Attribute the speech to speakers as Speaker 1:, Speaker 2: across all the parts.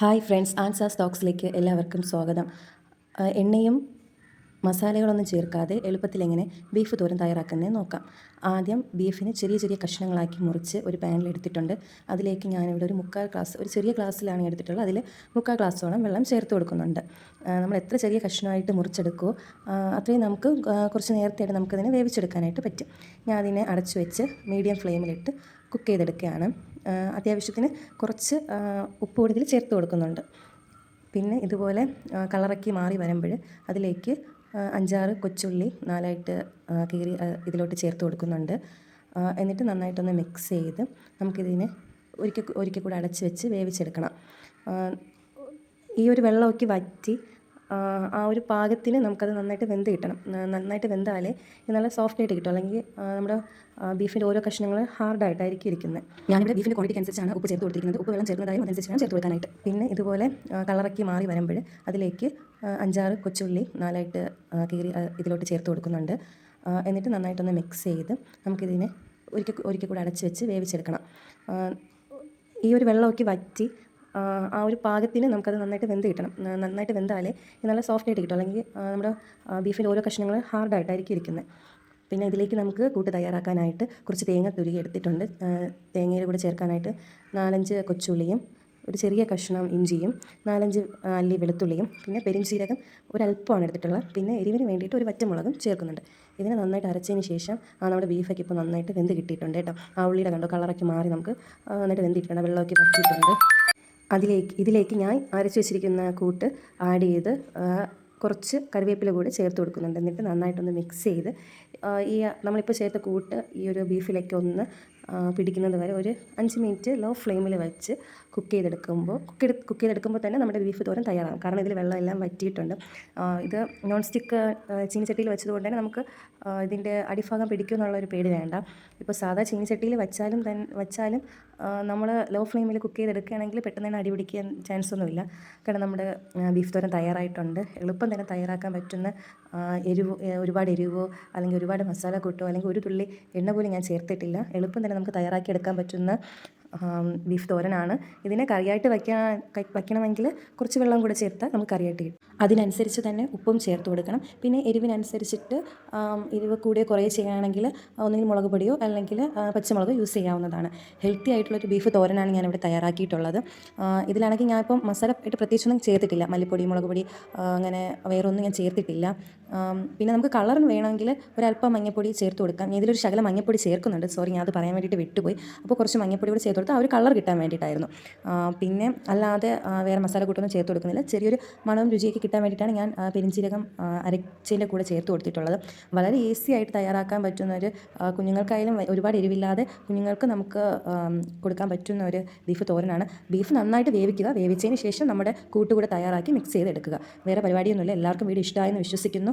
Speaker 1: Hi friends ആൻസാ സ്റ്റോക്സിലേക്ക് എല്ലാവർക്കും സ്വാഗതം. എണ്ണയും മസാലകളൊന്നും ചേർക്കാതെ എളുപ്പത്തിൽ എങ്ങനെ ബീഫ് തോരൻ തയ്യാറാക്കുന്നത് നോക്കാം. ആദ്യം ബീഫിന് ചെറിയ ചെറിയ കഷ്ണങ്ങളാക്കി മുറിച്ച് ഒരു പാനിൽ എടുത്തിട്ടുണ്ട്. അതിലേക്ക് ഞാനിവിടെ ഒരു മുക്കാൽ ഗ്ലാസ് ഒരു ചെറിയ ഗ്ലാസ്സിലാണ് എടുത്തിട്ടുള്ളത്. അതിൽ മുക്കാൽ ഗ്ലാസ്സോളം വെള്ളം ചേർത്ത് കൊടുക്കുന്നുണ്ട്. നമ്മൾ എത്ര ചെറിയ കഷ്ണമായിട്ട് മുറിച്ചെടുക്കുമോ അത്രയും നമുക്ക് കുറച്ച് നേരത്തെയായിട്ട് നമുക്കതിനെ വേവിച്ചെടുക്കാനായിട്ട് പറ്റും. ഞാൻ അതിനെ അടച്ചു വെച്ച് മീഡിയം ഫ്ലെയിമിലിട്ട് കുക്ക് ചെയ്തെടുക്കുകയാണ്. അത്യാവശ്യത്തിന് കുറച്ച് ഉപ്പ് കൂടി ചേർത്ത് കൊടുക്കുന്നുണ്ട്. പിന്നെ ഇതുപോലെ കളറൊക്കെ മാറി വരുമ്പോൾ അതിലേക്ക് അഞ്ചാറ് കൊച്ചുള്ളി നാലായിട്ട് കീറി ഇതിലോട്ട് ചേർത്ത് കൊടുക്കുന്നുണ്ട്. എന്നിട്ട് നന്നായിട്ടൊന്ന് മിക്സ് ചെയ്ത് നമുക്കിതിനെ ഒരിക്കൽ ഒരിക്കൽ കൂടെ അടച്ച് വെച്ച് വേവിച്ചെടുക്കണം. ഈ ഒരു വെള്ളമൊക്കെ വറ്റി ആ, ഒരു പാകത്തിന് നമുക്കത് നന്നായിട്ട് വെന്ത് കിട്ടണം. നന്നായിട്ട് വെന്താലേ ഇത് നല്ല സോഫ്റ്റ് ആയിട്ട് കിട്ടും. അല്ലെങ്കിൽ നമ്മുടെ ബീഫിന്റെ ഓരോ കഷ്ണങ്ങൾ ഹാർഡായിട്ടായിരിക്കും ഇരിക്കുന്നത് ഞാനിവിടെ ബീഫിന്റെ ക്വാണ്ടിറ്റി അനുസരിച്ചാണ് ഉപ്പ് ചേർത്ത് കൊടുത്തിരിക്കുന്നത്. ഉപ്പ് വെള്ളം ചേർന്നതായും അതനുസരിച്ച് വേണം ചേർത്ത് കൊടുക്കാനായിട്ട്. പിന്നെ ഇതുപോലെ കളറൊക്കെ മാറി വരുമ്പോൾ അതിലേക്ക് അഞ്ചാറ് കൊച്ചുള്ളി നാലായിട്ട് കീറി ഇതിലോട്ട് ചേർത്ത് കൊടുക്കുന്നുണ്ട്. എന്നിട്ട് നന്നായിട്ടൊന്ന് മിക്സ് ചെയ്ത് നമുക്കിതിനെ ഒരിക്കൽ ഒരിക്കൽ കൂടെ അടച്ച് വെച്ച് വേവിച്ചെടുക്കണം. ഈ ഒരു വെള്ളമൊക്കെ വറ്റി ആ, ഒരു പാകത്തിന് നമുക്കത് നന്നായിട്ട് വെന്ത് കിട്ടണം. നന്നായിട്ട് വെന്താലേ നല്ല സോഫ്റ്റ് ആയിട്ട് കിട്ടും. അല്ലെങ്കിൽ നമ്മുടെ ബീഫിന്റെ ഓരോ കഷ്ണങ്ങൾ ഹാർഡായിട്ടായിരിക്കും ഇരിക്കുന്നത്. പിന്നെ ഇതിലേക്ക് നമുക്ക് കൂട്ട് തയ്യാറാക്കാനായിട്ട് കുറച്ച് തേങ്ങ തുരുകി എടുത്തിട്ടുണ്ട്. തേങ്ങയിൽ കൂടെ ചേർക്കാനായിട്ട് നാലഞ്ച് കൊച്ചുള്ളിയും ഒരു ചെറിയ കഷ്ണം ഇഞ്ചിയും നാലഞ്ച് അല്ലി വെളുത്തുള്ളിയും പിന്നെ പെരിഞ്ചീരകം ഒരല്പമാണ് എടുത്തിട്ടുള്ളത്. പിന്നെ എരിവിന് വേണ്ടിയിട്ട് ഒരു വറ്റമുളകും ചേർക്കുന്നുണ്ട്. ഇതിനെ നന്നായിട്ട് അരച്ചതിന് ശേഷം ആ നമ്മുടെ ബീഫൊക്കെ ഇപ്പോൾ നന്നായിട്ട് വെന്ത് കിട്ടിയിട്ടുണ്ട് കേട്ടോ. ആ ഉള്ളിയുടെ കണ്ടോ കളറൊക്കെ മാറി നമുക്ക് നന്നായിട്ട് വെന്തിട്ടുണ്ട് വെള്ളമൊക്കെ വറ്റിയിട്ടുണ്ട്. അതിലേക്ക് ഇതിലേക്ക് ഞാൻ അരച്ച് വെച്ചിരിക്കുന്ന കൂട്ട് ആഡ് ചെയ്ത് കുറച്ച് കറിവേപ്പില കൂടി ചേർത്ത് കൊടുക്കുന്നുണ്ട്. എന്നിട്ട് നന്നായിട്ടൊന്ന് മിക്സ് ചെയ്ത് ഈ നമ്മളിപ്പോൾ ചേർത്ത കൂട്ട് ഈ ഒരു ബീഫിലേക്ക് ഒന്ന് പിടിക്കുന്നത് വരെ ഒരു അഞ്ച് മിനിറ്റ് ലോ ഫ്ലെയിമിൽ വെച്ച് കുക്ക് ചെയ്തെടുക്കുമ്പോൾ കുക്ക് ചെയ്ത് കുക്ക് ചെയ്തെടുക്കുമ്പോൾ തന്നെ നമ്മുടെ ബീഫ് തോരൻ തയ്യാറാകും. കാരണം ഇതിൽ വെള്ളം എല്ലാം വറ്റിയിട്ടുണ്ട്. ഇത് നോൺ സ്റ്റിക്ക് ചീനിച്ചട്ടിയിൽ വെച്ചതുകൊണ്ട് തന്നെ നമുക്ക് ഇതിന്റെ അടിഭാഗം പിടിക്കും എന്നുള്ളൊരു പേടി വേണ്ട. ഇപ്പോൾ സാധാ ചീനിച്ചട്ടിയിൽ വെച്ചാലും തന്നെ വെച്ചാലും നമ്മൾ ലോ ഫ്ലെയിമിൽ കുക്ക് ചെയ്തെടുക്കുകയാണെങ്കിൽ പെട്ടെന്ന് തന്നെ അടിപിടിക്കാൻ ചാൻസ് ഒന്നുമില്ല. കാരണം നമ്മുടെ ബീഫ് തോരൻ തയ്യാറായിട്ടുണ്ട്. എളുപ്പം തന്നെ തയ്യാറാക്കാൻ പറ്റുന്ന എരിവ് ഒരുപാട് എരിവോ അല്ലെങ്കിൽ ഒരുപാട് മസാല കൂട്ടോ അല്ലെങ്കിൽ ഒരു തുള്ളി എണ്ണ പോലും ഞാൻ ചേർത്തിട്ടില്ല. എളുപ്പം തന്നെ നമുക്ക് തയ്യാറാക്കി എടുക്കാൻ പറ്റുന്ന ബീഫ് തോരനാണ്. ഇതിനെ കറിയായിട്ട് വയ്ക്കാൻ വയ്ക്കണമെങ്കിൽ കുറച്ച് വെള്ളം കൂടെ ചേർത്താൽ നമുക്ക് കറിയായിട്ട് കിട്ടും. അതിനനുസരിച്ച് തന്നെ ഉപ്പും ചേർത്ത് കൊടുക്കണം. പിന്നെ എരിവിനനുസരിച്ചിട്ട് എരിവ് കൂടിയ കുറേ ചെയ്യുകയാണെങ്കിൽ ഒന്നുകിൽ മുളക് പൊടിയോ അല്ലെങ്കിൽ പച്ചമുളക് യൂസ് ചെയ്യാവുന്നതാണ്. ഹെൽത്തി ആയിട്ടുള്ളൊരു ബീഫ് തോരനാണ് ഞാനിവിടെ തയ്യാറാക്കിയിട്ടുള്ളത്. ഇതിലാണെങ്കിൽ ഞാനിപ്പം മസാല ആയിട്ട് പ്രത്യേകിച്ചൊന്നും ചേർത്തിട്ടില്ല. മല്ലിപ്പൊടി മുളക് പൊടി അങ്ങനെ വേറൊന്നും ഞാൻ ചേർത്തിട്ടില്ല. പിന്നെ നമുക്ക് കളറിന് വേണമെങ്കിൽ ഒരല്പം മഞ്ഞപ്പൊടി ചേർത്ത് കൊടുക്കാം. ഇതിലൊരു ശകലം മഞ്ഞപ്പൊടി ചേർക്കുന്നുണ്ട്. സോറി ഞാൻ അത് പറയാൻ വേണ്ടിയിട്ട് വിട്ടുപോയി. അപ്പോൾ കുറച്ച് മഞ്ഞപ്പൊടി കൂടി ചേർത്ത് കൊടുത്താൽ ആ ഒരു കളർ കിട്ടാൻ വേണ്ടിയിട്ടായിരുന്നു. പിന്നെ അല്ലാതെ വേറെ മസാല കൂട്ടൊന്നും ചേർത്ത് കൊടുക്കുന്നില്ല. ചെറിയൊരു മണവും രുചിയൊക്കെ കിട്ടാൻ വേണ്ടിയിട്ടാണ് ഞാൻ പെരിഞ്ചീരകം അരച്ചതിന്റെ കൂടെ ചേർത്ത് കൊടുത്തിട്ടുള്ളത്. വളരെ ഈസി ആയിട്ട് തയ്യാറാക്കാൻ പറ്റുന്ന ഒരു കുഞ്ഞുങ്ങൾക്കായാലും ഒരുപാട് എരിവില്ലാതെ കുഞ്ഞുങ്ങൾക്ക് നമുക്ക് കൊടുക്കാൻ പറ്റുന്ന ഒരു ബീഫ് തോരനാണ്. ബീഫ് നന്നായിട്ട് വേവിക്കുക. വേവിച്ചതിന് ശേഷം നമ്മുടെ കൂട്ടുകൂടെ തയ്യാറാക്കി മിക്സ് ചെയ്തെടുക്കുക. വേറെ പരിപാടിയൊന്നുമില്ല. എല്ലാവർക്കും വീഡിയോ ഇഷ്ടമായെന്ന് വിശ്വസിക്കുന്നു.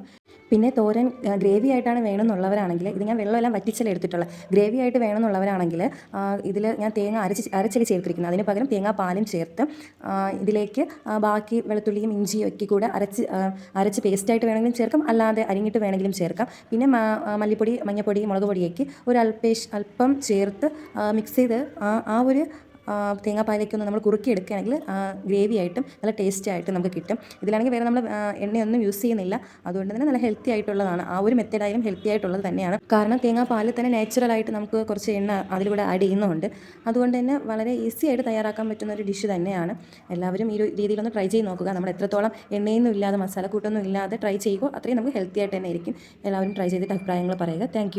Speaker 1: പിന്നെ തോരൻ ഗ്രേവി ആയിട്ടാണ് വേണമെന്നുള്ളവരാണെങ്കിൽ ഇത് ഞാൻ വെള്ളമെല്ലാം വറ്റിച്ചല്ലേ എടുത്തിട്ടുള്ളത്. ഗ്രേവി ആയിട്ട് വേണമെന്നുള്ളവരാണെങ്കിൽ ഇതിൽ ഞാൻ തേങ്ങ അരച്ച് അരച്ചൽ ചേർത്തിരിക്കുന്നത് അതിന് പകരം തേങ്ങാ പാലും ചേർത്ത് ഇതിലേക്ക് ബാക്കി വെളുത്തുള്ളിയും ഇഞ്ചിയും ഒക്കെ കൂടെ അരച്ച് ആ, അരച്ച് പേസ്റ്റായിട്ട് വേണമെങ്കിലും ചേർക്കാം. അല്ലാതെ അരിഞ്ഞിട്ട് വേണമെങ്കിലും ചേർക്കാം. പിന്നെ മല്ലിപ്പൊടി മഞ്ഞപ്പൊടി മുളക് പൊടിയൊക്കെ ഒരു അല്പേഷ് അല്പം ചേർത്ത് മിക്സ് ചെയ്ത് ആ ഒരു ആ, തേങ്ങാപ്പാലേക്കൊന്ന് നമ്മൾ കുറുക്കി എടുക്കുകയാണെങ്കിൽ ഗ്രേവി ആയിട്ടും നല്ല ടേസ്റ്റി ആയിട്ടും നമുക്ക് കിട്ടും. ഇതിലാണെങ്കിൽ വേറെ നമ്മൾ എണ്ണയൊന്നും യൂസ് ചെയ്യുന്നില്ല. അതുകൊണ്ട് തന്നെ നല്ല ഹെൽത്തി ആയിട്ടുള്ളതാണ്. ആ ഒരു മെത്തേഡായാലും ഹെൽത്തി ആയിട്ടുള്ളത് തന്നെയാണ്. കാരണം തേങ്ങാപ്പാലിൽ തന്നെ നാച്ചുറലായിട്ട് നമുക്ക് കുറച്ച് എണ്ണ അതിലൂടെ ആഡ് ചെയ്യുന്നുണ്ട്. അതുകൊണ്ട് തന്നെ വളരെ ഈസി ആയിട്ട് തയ്യാറാക്കാൻ പറ്റുന്ന ഒരു ഡിഷ് തന്നെയാണ്. എല്ലാവരും ഈ രീതിയിലൊന്ന് ട്രൈ ചെയ്ത് നോക്കുക. നമ്മൾ എത്രത്തോളം എണ്ണയൊന്നും ഇല്ലാതെ മസാല കൂട്ടൊന്നും ഇല്ലാതെ ട്രൈ ചെയ്യുക അത്രയും നമുക്ക് ഹെൽത്തി ആയിട്ട് തന്നെ ആയിരിക്കും. എല്ലാവരും ട്രൈ ചെയ്തിട്ട് അഭിപ്രായങ്ങൾ പറയുക. താങ്ക്